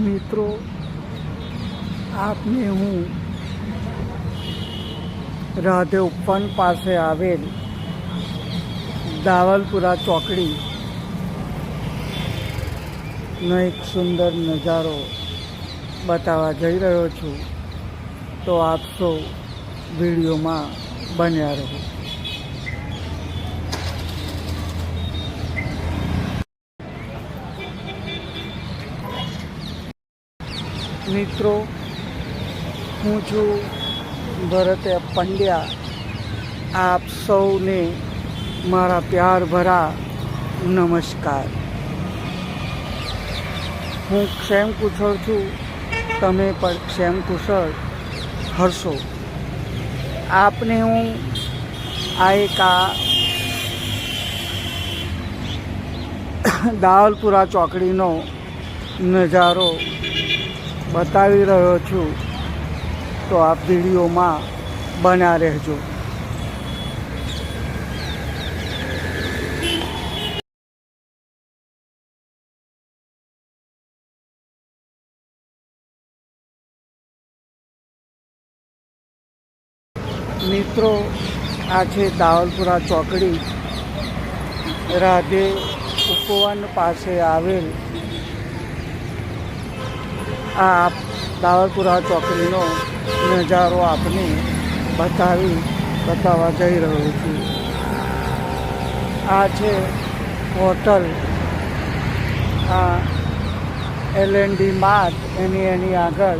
મિત્રો, આપને હું રાધે ઉપવન પાસે આવેલ દાવલપુરા ચોકડી નો એક સુંદર નજારો બતાવવા જઈ રહ્યો છું. તો આપ સૌ વિડીયોમાં બન્યા રહો. મિત્રો, હું છું ભરત પંડ્યા. આપ સૌને મારા પ્યાર ભરા નમસ્કાર. હું ક્ષેમ કુશળ છું, તમે પણ ક્ષેમ કુશળ હરશો આપને હું આ એક દાવલપુરા ચોકડીનો નજારો બતાવી રહ્યો છું, તો આપ વિડીયોમાં બન્યા રહેજો. મિત્રો, આ છે દાવલપુરા ચોકડી. રાધે ઉપવન પાસે આવેલ આ દાવલપુરા ચોકડીનો નજારો આપને બતાવી બતાવવા જઈ રહ્યો છું. આ છે હોટલ. આ એલ એન ડી માર્ટ એની એની આગળ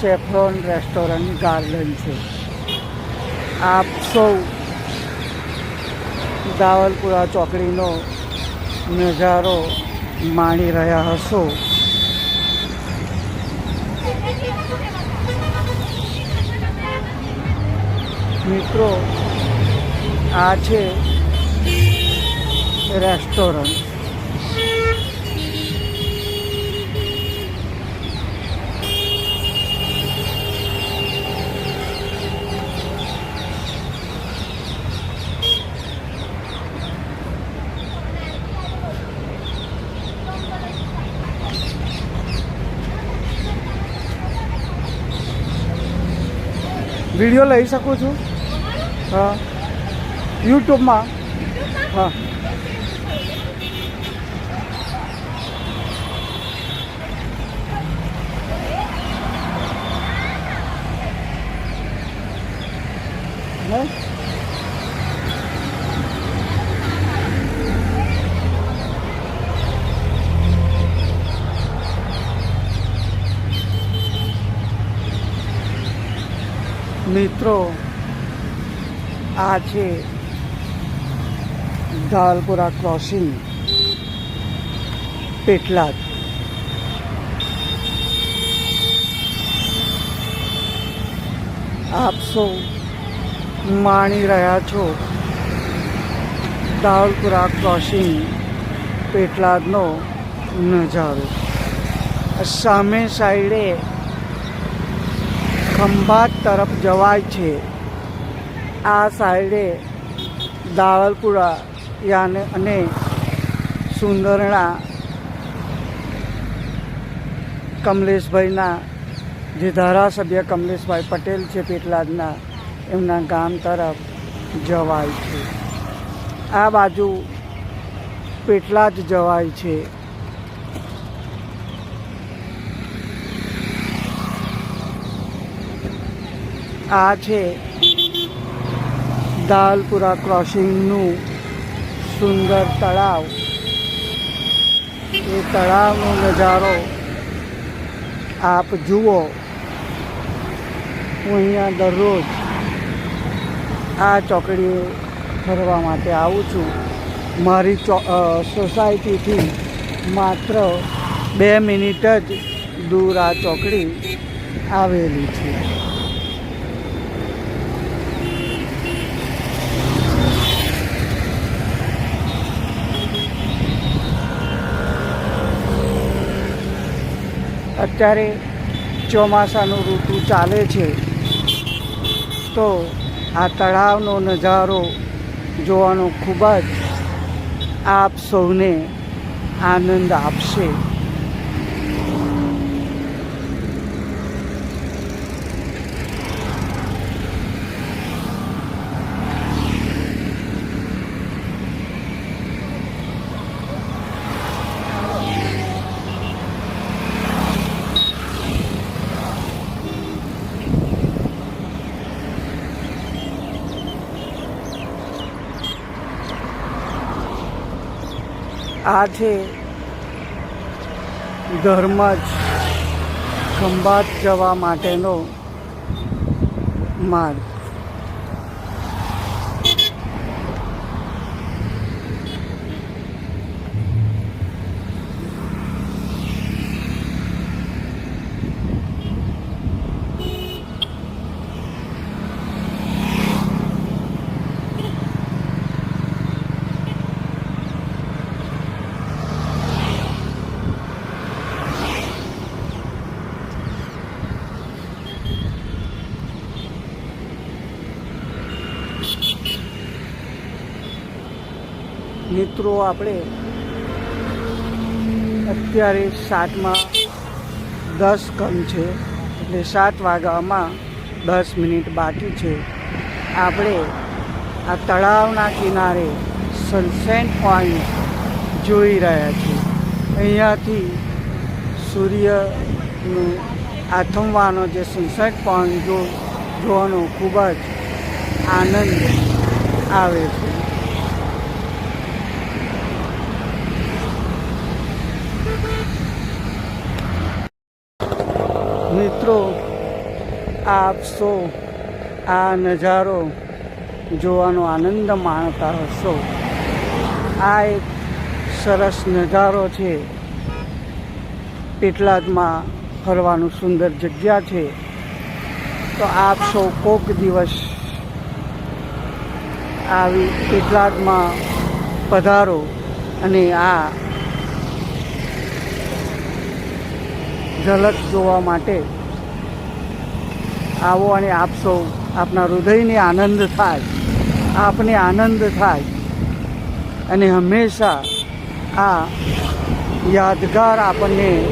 સેફ્રોન રેસ્ટોરન્ટ ગાર્ડન છે. આપ સૌ દાવલપુરા ચોકડીનો નજારો માણી રહ્યા હશો. મિત્રો આ છે રેસ્ટોરન્ટ. વીડિયો લઈ શકું છું? હા યુટ્યુબમાં હા હે? મિત્રો આ છે દાલપુરા ક્રોસિંગ પેટલાદ. આપ સૌ માણી રહ્યા છો દાલપુરા ક્રોસિંગ પેટલાદનો નજારો. સામે સાઈડે ખંભાત તરફ જવાય છે. આ સાઈડે દાવલપુરા યાને અને સુંદરણા કમલેશભાઈના જે ધારાસભ્ય કમલેશભાઈ પટેલ છે પેટલાદના, એમના ગામ તરફ જવાય છે. આ બાજુ પેટલાદ જવાય છે. આ છે દાલપુરા ક્રોસિંગનું સુંદર તળાવ. એ તળાવનો નજારો આપ જુઓ. હું અહીંયા દરરોજ આ ચોકડીએ ફરવા માટે આવું છું. મારી સોસાયટીથી માત્ર બે મિનિટ જ દૂર આ ચોકડી આવેલી છે. અત્યારે ચોમાસાનું ઋતુ ચાલે છે, તો આ તળાવનો નજારો જોવાનો ખૂબ જ આપ સૌને આનંદ આપશે. આ છે જ ખંભાત જવા માટેનો માર્ગ. મિત્રો આપણે અત્યારે સાતમાં દસ કમ છે, એટલે સાત વાગ્યામાં દસ મિનિટ બાકી છે. આપણે આ તળાવના કિનારે સનસેટ પોઈન્ટ જોઈ રહ્યા છીએ. અહીંયાથી સૂર્યનું આથમવાનો જે સનસેટ પોઈન્ટ જો જોવાનો ખૂબ જ આનંદ આવે છે. મિત્રો આપ સૌ આ નજારો જોવાનો આનંદ માણતા હશો. આ એક સરસ નજારો છે. પેટલાદમાં ફરવાનું સુંદર જગ્યા છે. તો આપ સૌ કોક દિવસ આવી પેટલાદમાં પધારો અને આ ઝલક જોવા માટે આવો અને આપ સૌ આપના હૃદયને આનંદ થાય. આપને આનંદ થાય. અને હંમેશા આ યાદગાર આપણને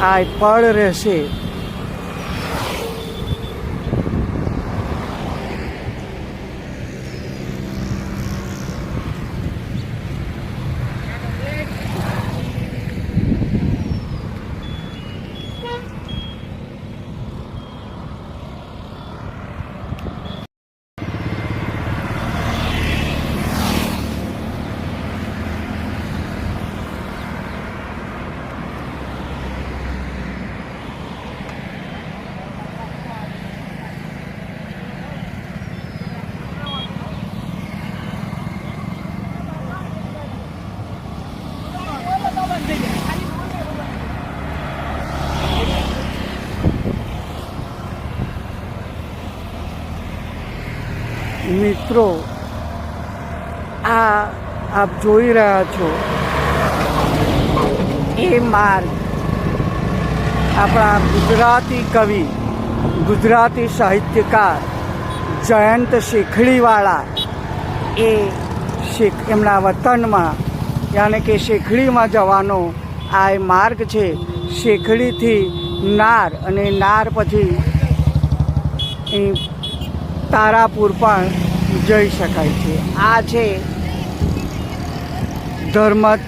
આ પળ રહેશે. મિત્રો, આ આપ જોઈ રહ્યા છો, એ માર્ગ આપણા ગુજરાતી કવિ, ગુજરાતી સાહિત્યકાર જયંત શેખડીવાળા. એ શેખ, એમના વતનમાં, યાને કે શેખડીમાં જવાનો આ માર્ગ છે. શેખડીથી નાર અને નાર પછી તારાપુર પણ જઈ શકાય છે. આ છે ધર્મજ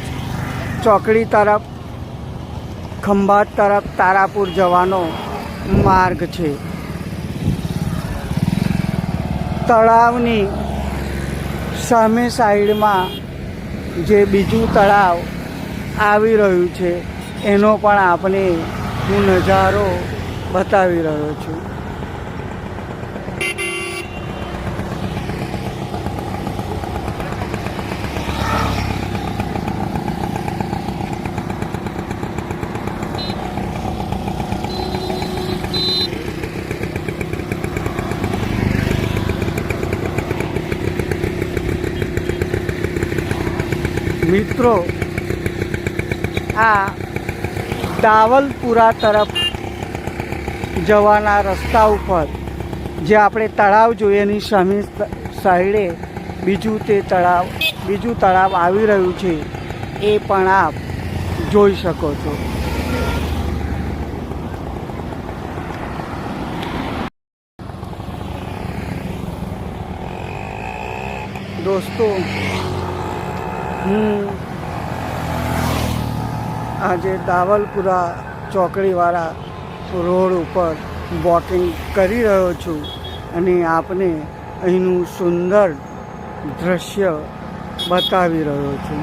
ચોકડી તરફ, ખંભાત તરફ તારાપુર જવાનો માર્ગ છે. તળાવની સામે સાઈડમાં જે બીજું તળાવ આવી રહ્યું છે, એનો પણ આપણે હું નજારો બતાવી રહ્યો છું. મિત્રો, આ દાવલપુરા તરફ જવાના રસ્તા ઉપર જે આપણે તળાવ જોઈએ એની સામે સાઈડે બીજું તે તળાવ, બીજું તળાવ આવી રહ્યું છે, એ પણ આપ જોઈ શકો છો. દોસ્તો આજે દાવલપુરા ચોકડીવાળા રોડ ઉપર વોકિંગ કરી રહ્યો છું અને આપને અહીંનું સુંદર દૃશ્ય બતાવી રહ્યો છું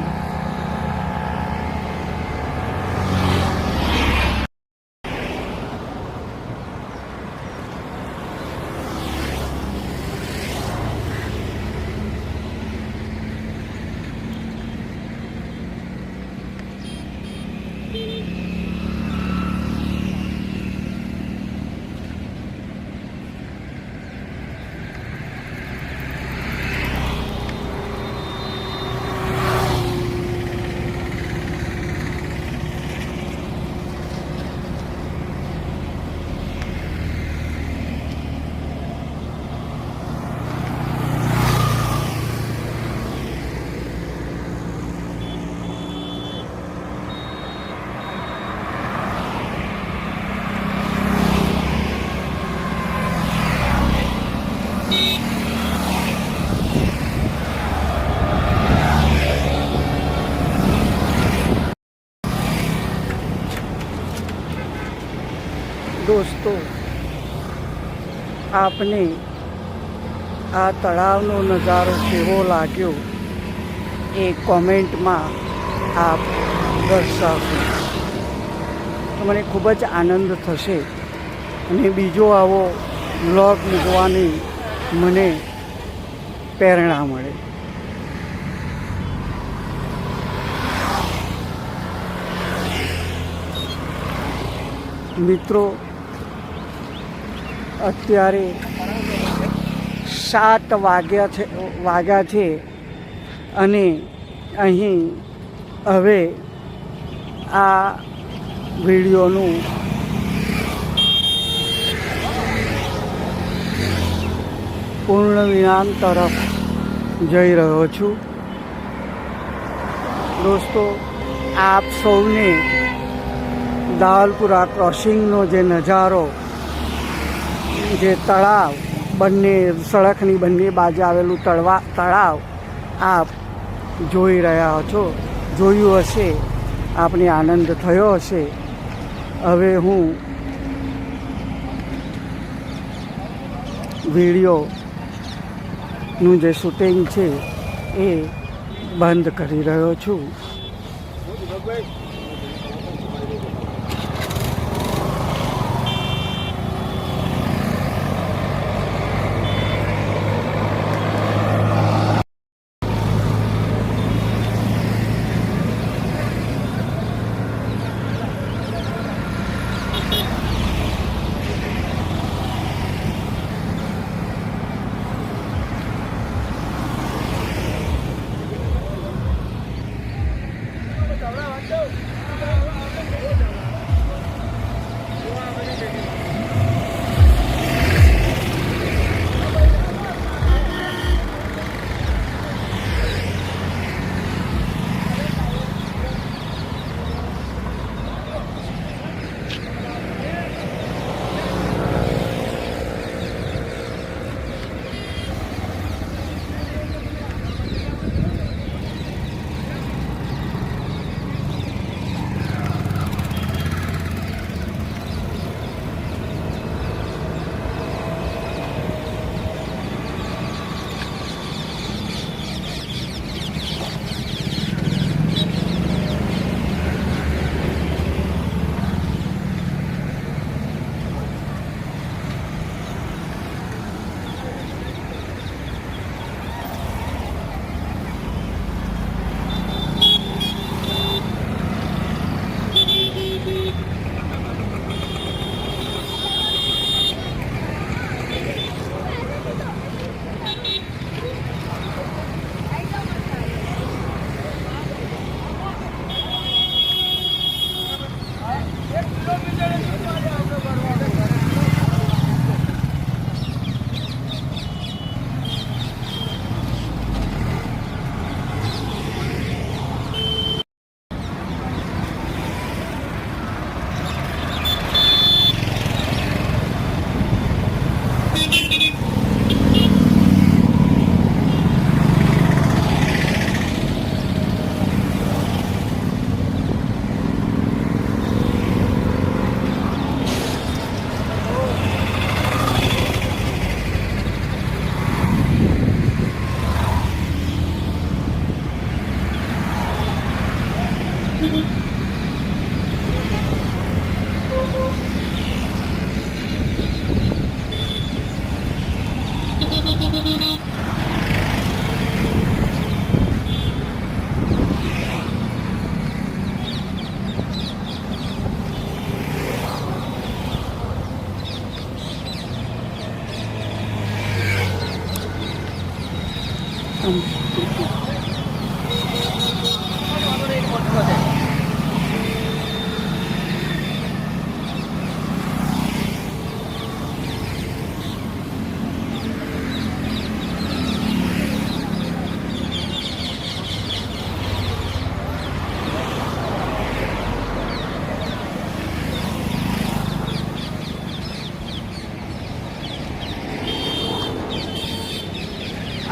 દોસ્તો આપને આ તળાવનો નજારો કેવો લાગ્યો એ કોમેન્ટમાં આપ દર્શાવશો તો મને ખૂબ જ આનંદ થશે. અને બીજો આવો બ્લોગ મૂકવાની મને પ્રેરણા મળે. મિત્રો અત્યારે સાત વાગ્યા છે વાગ્યા છે અને અહીં હવે આ વિડીયોનું પૂર્ણ વિરામ તરફ જઈ રહ્યો છું. દોસ્તો, આપ સૌને દાલપુરા ક્રોસિંગનો જે નજારો જે તળાવ, બંને સડકની બંને બાજુ આવેલું તળવા, તળાવ આપ જોઈ રહ્યા છો, જોયું હશે, આપને આનંદ થયો હશે. હવે હું વિડીયોનું જે શૂટિંગ છે એ બંધ કરી રહ્યો છું.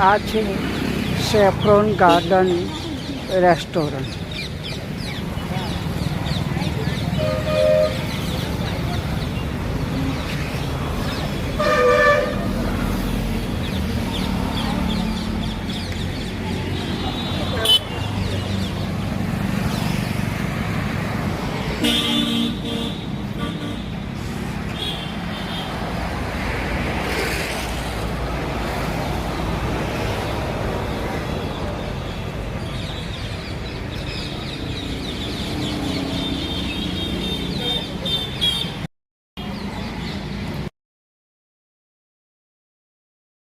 આ છે સેફ્રોન ગાર્ડન રેસ્ટોરન્ટ.